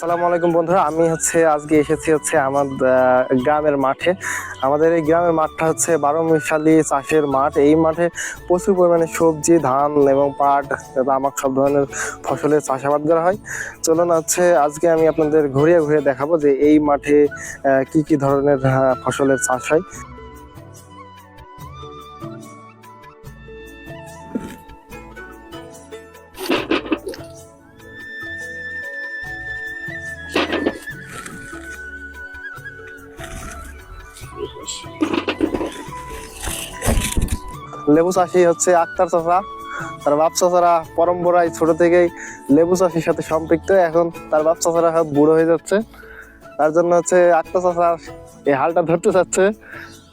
আসসালামু আলাইকুম বন্ধুরা, আমি হচ্ছে আজকে এসেছি হচ্ছে আমার গ্রামের মাঠে। আমাদের এই গ্রামের মাঠটা হচ্ছে বারো মিশালি চাষের মাঠ। এই মাঠে প্রচুর পরিমাণে সবজি, ধান এবং পাট তামাক সব ধরনের ফসলের চাষাবাদ করা হয়। চলুন হচ্ছে আজকে আমি আপনাদের ঘুরিয়ে ঘুরিয়ে দেখাবো যে এই মাঠে কি কি ধরনের ফসলের চাষ হয়। লেবু চাষি হচ্ছে আক্তার চাষা। তার বাপ চাষারা পরম্পরায় ছোট থেকেই লেবু চাষির সাথে সম্পৃক্ত। এখন তার বাপ চাষারা সব বুড়ো হয়ে যাচ্ছে। তার জন্য হচ্ছে আক্তার চাষা এই হালটা ধরতে চাচ্ছে।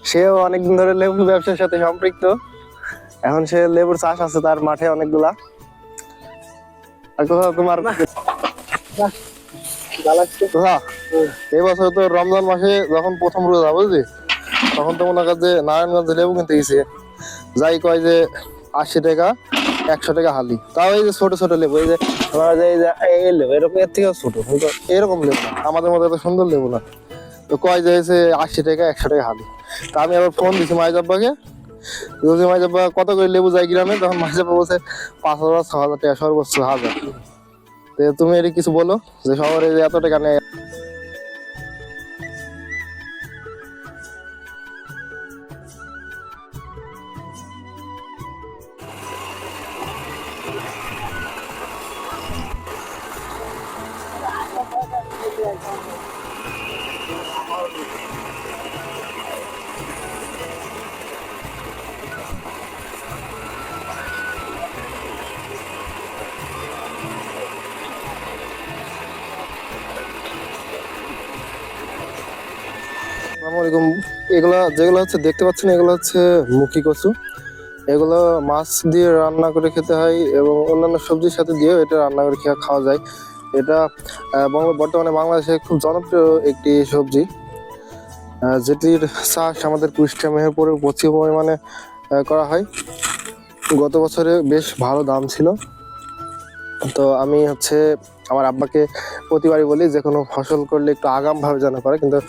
সেও অনেকদিন ধরে লেবু ব্যবসার সাথে সম্পৃক্ত। এখন সে লেবুর চাষ আছে তার মাঠে অনেকগুলা। তোমার? এই বছর তো রমজান মাসে যখন প্রথম রোজা, বুঝলি? তখন তো মনে কর যে নারায়ণগঞ্জে লেবু কিনতে গেছে। যাই কয় যে আশি টাকা, একশো টাকা হালি। তাও এই যে ছোট ছোট লেবু, এই যে এরকম এর থেকেও ছোট এরকম লেবু না, আমাদের মতো এত সুন্দর লেবু না। তো কয় যে হচ্ছে আশি টাকা, একশো টাকা হালি। তা আমি আবার ফোন দিছি মাইজাব্বাকে, বলছি, মাইজাব্বা, কত করে লেবু যায় গ্রামে? তখন মাইজাব্বা বলছে, পাঁচ হাজার, ছ হাজার টাকা, সর্বোচ্চ হাজার। তো তুমি এর কিছু বলো, যে শহরে এত টাকা নেয়। এগুলা যেগুলো হচ্ছে দেখতে পাচ্ছেন এগুলো হচ্ছে মুখী কচু। এগুলো মাছ দিয়ে রান্না করে খেতে হয় এবং অন্যান্য সবজির সাথে দিয়েও এটা রান্না করে খেয়ে খাওয়া যায়। এটা বর্তমানে বাংলাদেশে খুব জনপ্রিয় একটি সবজি। যেটির চাষ আমাদের কুষ্টিয়া মেহেরপুরে প্রচুর পরিমাণে করা হয়। গত বছরে বেশ ভালো দাম ছিল। তো আমি হচ্ছে আমার আব্বাকে প্রতিবারই বলি, যে কোনো ফসল করলে একটু আগাম ভাবে যেন করে কিন্তু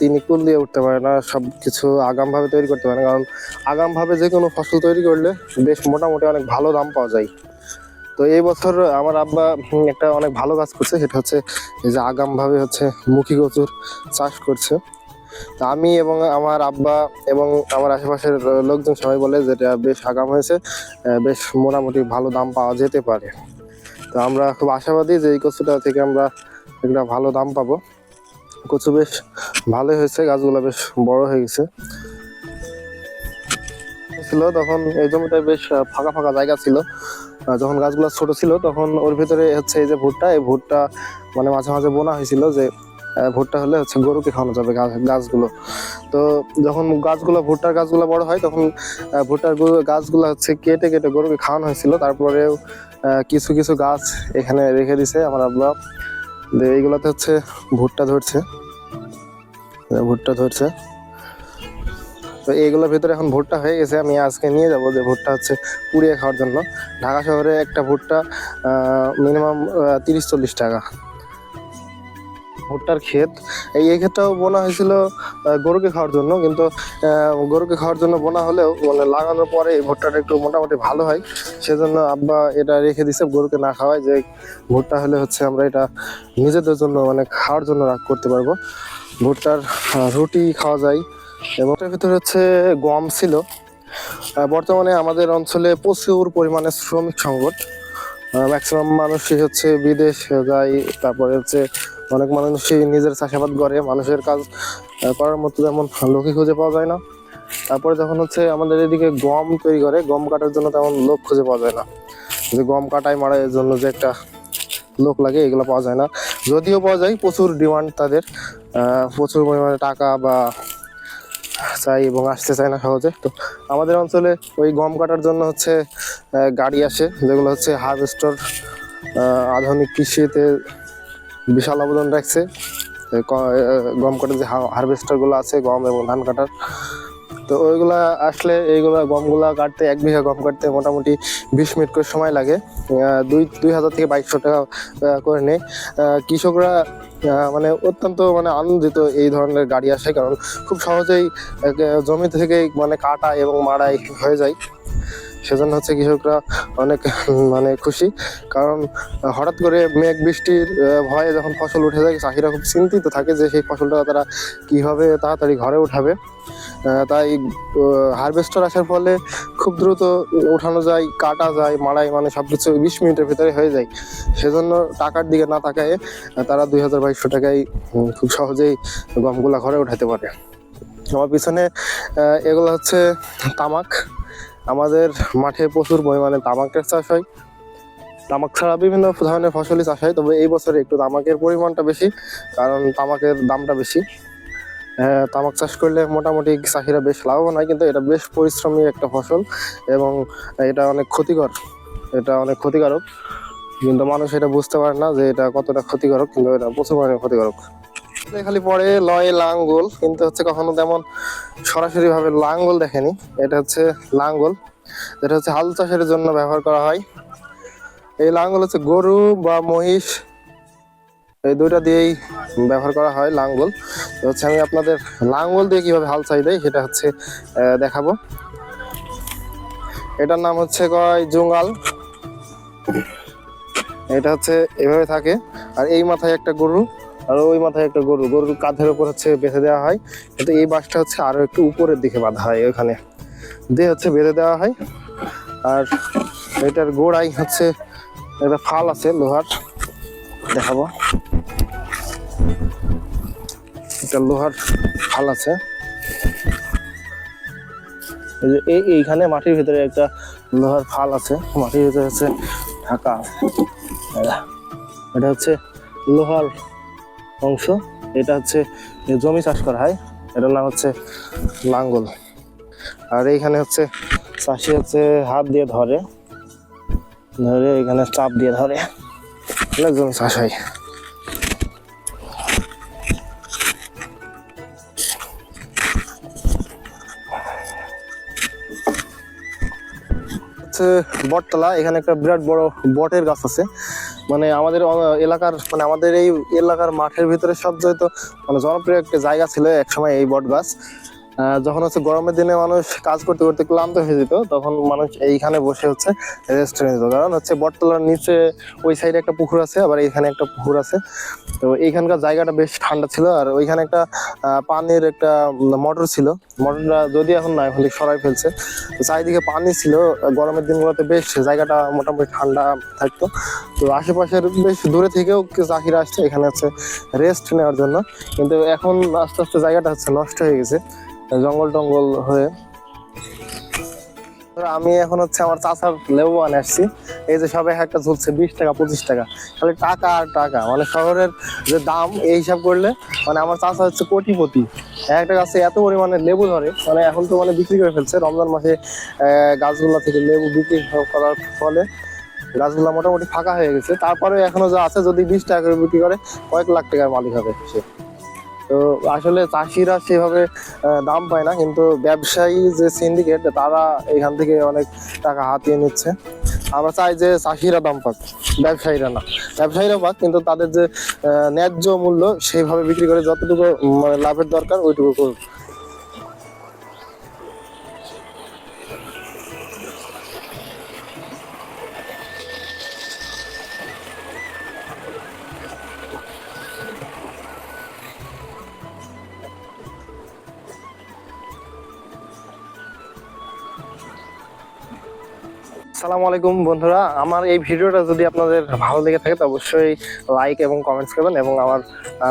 তিনি কুল দিয়ে উঠতে পারে না সব কিছু আগাম ভাবে তৈরি করতে পারে না। কারণ আগাম ভাবে যে কোনো ফসল তৈরি করলে বেশ মোটামুটি অনেক ভালো দাম পাওয়া যায়। তো এই বছর আমার আব্বা একটা অনেক ভালো কাজ করছে, সেটা হচ্ছে এই যে আগাম ভাবে হচ্ছে মুখী কচুর চাষ করছে। তা আমি এবং আমার আব্বা এবং আমার আশেপাশের লোকজন সবাই বলে যেটা বেশ আগাম হয়েছে বেশ মোটামুটি ভালো দাম পাওয়া যেতে পারে। তো আমরা খুব আশাবাদী যে এই কচুটা থেকে আমরা একটা ভালো দাম পাবো। কচু বেশ ভালোই হয়েছে, গাছগুলো বেশ বড় হয়ে গেছে। ছিল তখন এই জমিটা বেশ ফাঁকা ফাঁকা জায়গা ছিল। যখন গাছগুলো ছোট ছিল তখন ওর ভিতরে হচ্ছে এই যে ভুট্টা, এই ভুট্টা মানে মাঝে মাঝে বোনা হয়েছিল যে ভুট্টা হলে হচ্ছে গরুকে খাওয়ানো যাবে গাছগুলো। তো যখন গাছগুলো, ভুট্টার গাছগুলো বড় হয় তখন ভুট্টার গাছগুলো হচ্ছে কেটে কেটে গরুকে খাওয়ানো হয়েছিল। তারপরেও কিছু কিছু গাছ এখানে রেখে দিছে। আমার আব্বা এইগুলোতে হচ্ছে ভুট্টা ধরছে। ভুট্টা ধরছে। তো এইগুলোর ভিতরে এখন ভুট্টা হয়ে গেছে, আমি আজকে নিয়ে যাব যে ভুট্টা হচ্ছে পুড়িয়ে খাওয়ার জন্য। ঢাকা শহরে একটা ভুট্টা মিনিমাম তিরিশ চল্লিশ টাকা। ভুট্টার ক্ষেত। এই এই ক্ষেতটাও বোনা হয়েছিল গরুকে খাওয়ার জন্য। কিন্তু গরুকে খাওয়ার জন্য বোনা হলেও মানে লাগানোর পরে এই ভুট্টাটা একটু মোটামুটি ভালো হয়। সেজন্য আব্বা এটা রেখে দিছে, গরুকে না খাওয়ায় যে ভুট্টা হলে হচ্ছে আমরা এটা নিজেদের জন্য মানে খাওয়ার জন্য রাখ করতে পারব। ভুট্টার রুটি খাওয়া যায়। এবং ভিতরে হচ্ছে গম ছিল। বর্তমানে আমাদের অঞ্চলে প্রচুর পরিমাণে শ্রমিক সংকট। ম্যাক্সিমাম মানুষই হচ্ছে বিদেশ যায়, তারপরে হচ্ছে অনেক মানুষই নিজের চাষাবাদ করে, মানুষের কাজ করার মতো যেমন লোকই খুঁজে পাওয়া যায় না। তারপরে যখন হচ্ছে আমাদের এদিকে গম তৈরি করে, গম কাটার জন্য তেমন লোক খুঁজে পাওয়া যায় না। যে গম কাটাই মারার জন্য যে একটা লোক লাগে, এগুলো পাওয়া যায় না। যদিও পাওয়া যায়, প্রচুর ডিমান্ড তাদের প্রচুর পরিমাণে টাকা বা চাই এবং আসতে চায় না সহজে। তো আমাদের অঞ্চলে ওই গম কাটার জন্য হচ্ছে গাড়ি আসে, যেগুলো হচ্ছে হারভেস্টর আধুনিক কৃষিতে বিশাল অবদান রাখছে। গম কাটার যে হারভেস্টারগুলো আছে, গম এবং ধান কাটার, তো ওইগুলা আসলে এইগুলা গমগুলা কাটতে, এক বিঘা গম কাটতে মোটামুটি বিশ মিনিট করে সময় লাগে। দুই দুই হাজার থেকে বাইশশো টাকা করে নেয়। কৃষকরা মানে অত্যন্ত মানে আনন্দিত এই ধরনের গাড়ি আসে, কারণ খুব সহজেই জমি থেকেই মানে কাটা এবং মাড়াই হয়ে যায়। সেজন্য হচ্ছে কৃষকরা অনেক মানে খুশি। কারণ, হঠাৎ করে মেঘ বৃষ্টির ভয়ে যখন ফসল উঠে যায়, চাষিরা খুব চিন্তিত থাকে যে সেই ফসলটা তারা কীভাবে তাড়াতাড়ি ঘরে উঠাবে। তাই হারভেস্টার আসার ফলে খুব দ্রুত উঠানো যায়, কাটা যায়, মাড়াই মানে সব কিছু বিশ মিনিটের ভিতরে হয়ে যায়। সেজন্য টাকার দিকে না তাকায়, তারা দুই হাজার বাইশশো টাকায় খুব সহজেই গমগুলা ঘরে উঠাতে পারে। আমার পিছনে এগুলো হচ্ছে তামাক। আমাদের মাঠে প্রচুর পরিমাণে তামাকের চাষ হয়। তামাক ছাড়া বিভিন্ন ধরনের ফসলই চাষ হয় তবে এই বছরে একটু তামাকের পরিমাণটা বেশি কারণ তামাকের দামটা বেশি। আহ, তামাক চাষ করলে মোটামুটি চাষিরা বেশ লাভবান হয় কিন্তু এটা বেশ পরিশ্রমী একটা ফসল এবং এটা অনেক ক্ষতিকর এটা অনেক ক্ষতিকারক। কিন্তু মানুষ এটা বুঝতে পারে না যে এটা কতটা ক্ষতিকারক কিন্তু এটা প্রচুর পরিমাণে ক্ষতিকারক। খালি পরে লয়, লাঙ্গল, কিন্তু হচ্ছে কখনো তেমন সরাসরি ভাবে লাঙ্গল দেখেনি। এটা হচ্ছে লাঙ্গল, যেটা হচ্ছে হাল চাষের জন্য ব্যবহার করা হয়। এই লাঙ্গল হচ্ছে গরু বা মহিষ, এই দুইটা দিয়েই ব্যবহার করা হয় লাঙ্গল। হচ্ছে আমি আপনাদের লাঙ্গল দিয়ে কীভাবে হাল চাই দেয় সেটা হচ্ছে দেখাবো। এটার নাম হচ্ছে কয়? জুঙ্গাল। এটা হচ্ছে এভাবে থাকে। আর এই মাথায় একটা গরু। আর ওই মাথায় একটা গরু, গরুর কাঁধের উপর হচ্ছে বেঁধে দেওয়া হয়। কিন্তু এই বাসটা হচ্ছে আরও একটু উপরের দিকে বাঁধা হয় ওখানে দিয়ে হচ্ছে বেঁধে দেওয়া হয়। আর এটার গোড়াই হচ্ছে একটা ফাল আছে লোহার। দেখাবো। একটা লোহার ফাল আছে। এই এইখানে মাটির ভিতরে একটা লোহার ফাল আছে। মাটির ভিতরে হচ্ছে ঢাকা এটা হচ্ছে লোহার অংশ। এটা হচ্ছে জমি চাষ করা হয়। এটার নাম হচ্ছে লাঙ্গল। আর এইখানে হচ্ছে চাষি হচ্ছে হাত দিয়ে ধরে। ধরে এখানে চাপ দিয়ে ধরে। তাহলে জমি চাষ হয়। হচ্ছে বটতলা। এখানে একটা বিরাট বড় বটের গাছ আছে। মানে আমাদের এলাকার মানে আমাদের এই এলাকার মাঠের ভিতরে সবচেয়ে তো মানে জনপ্রিয় একটা জায়গা ছিল একসময় এই বট গাছ যখন হচ্ছে গরমের দিনে মানুষ কাজ করতে করতে ক্লান্ত হয়ে যেত, তখন মানুষ এইখানে বসে হচ্ছে রেস্ট নিত কারণ হচ্ছে বটতলার নিচে ওই সাইডে একটা পুকুর আছে, আবার এইখানে একটা পুকুর আছে। তো এইখানকার জায়গাটা বেশ ঠান্ডা ছিল, আর ওইখানে একটা পানির একটা মোটর ছিল। মোটরটা যদি এখন না, এখন সরাই ফেলছে। চারিদিকে পানি ছিল, গরমের দিনগুলোতে বেশ জায়গাটা মোটামুটি ঠান্ডা থাকতো। তো আশেপাশের বেশ দূরে থেকেও চাষিরা আসছে, এখানে হচ্ছে রেস্ট নেওয়ার জন্য। কিন্তু এখন আস্তে আস্তে জায়গাটা হচ্ছে নষ্ট হয়ে গেছে। জঙ্গল টঙ্গল হয়ে। আমি এখন হচ্ছে আমার চাচার লেবু আনে আসছি। এই যে সবাই একটা ঝুলছে বিশ টাকা, পঁচিশ টাকা। খালি টাকা আর টাকা। মানে শহরের যে দাম, এই হিসাব করলে মানে আমার চাচা হচ্ছে কোটিপতি। একটা গাছে এত পরিমাণে লেবু ধরে মানে এখন তো মানে বিক্রি করে ফেলছে। রমজান মাসে গাছগুলা থেকে লেবু বিক্রি করার ফলে গাছগুলো মোটামুটি ফাঁকা হয়ে গেছে। তারপরে এখনও যা আছে, যদি বিশ টাকা করে বিক্রি করে, কয়েক লাখ টাকার মালিক হবে সে। তো আসলে চাষিরা সেভাবে দাম পায় না, কিন্তু ব্যবসায়ী যে সিন্ডিকেট তারা এখান থেকে অনেক টাকা হাতিয়ে নিচ্ছে। আমরা চাই যে চাষিরা দাম পাক, ব্যবসায়ীরা না। ব্যবসায়ীরা পাক, কিন্তু তাদের যে ন্যায্য মূল্য সেইভাবে বিক্রি করে যতটুকু মানে লাভের দরকার, ওইটুকু করুক। আসসালামু আলাইকুম বন্ধুরা। আমার এই ভিডিওটা যদি আপনাদের ভালো লেগে থাকে, তো অবশ্যই লাইক এবং কমেন্টস করবেন এবং আমার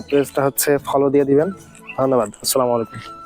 পেজটা হচ্ছে ফলো দিয়ে দিবেন। ধন্যবাদ। আসসালামু আলাইকুম।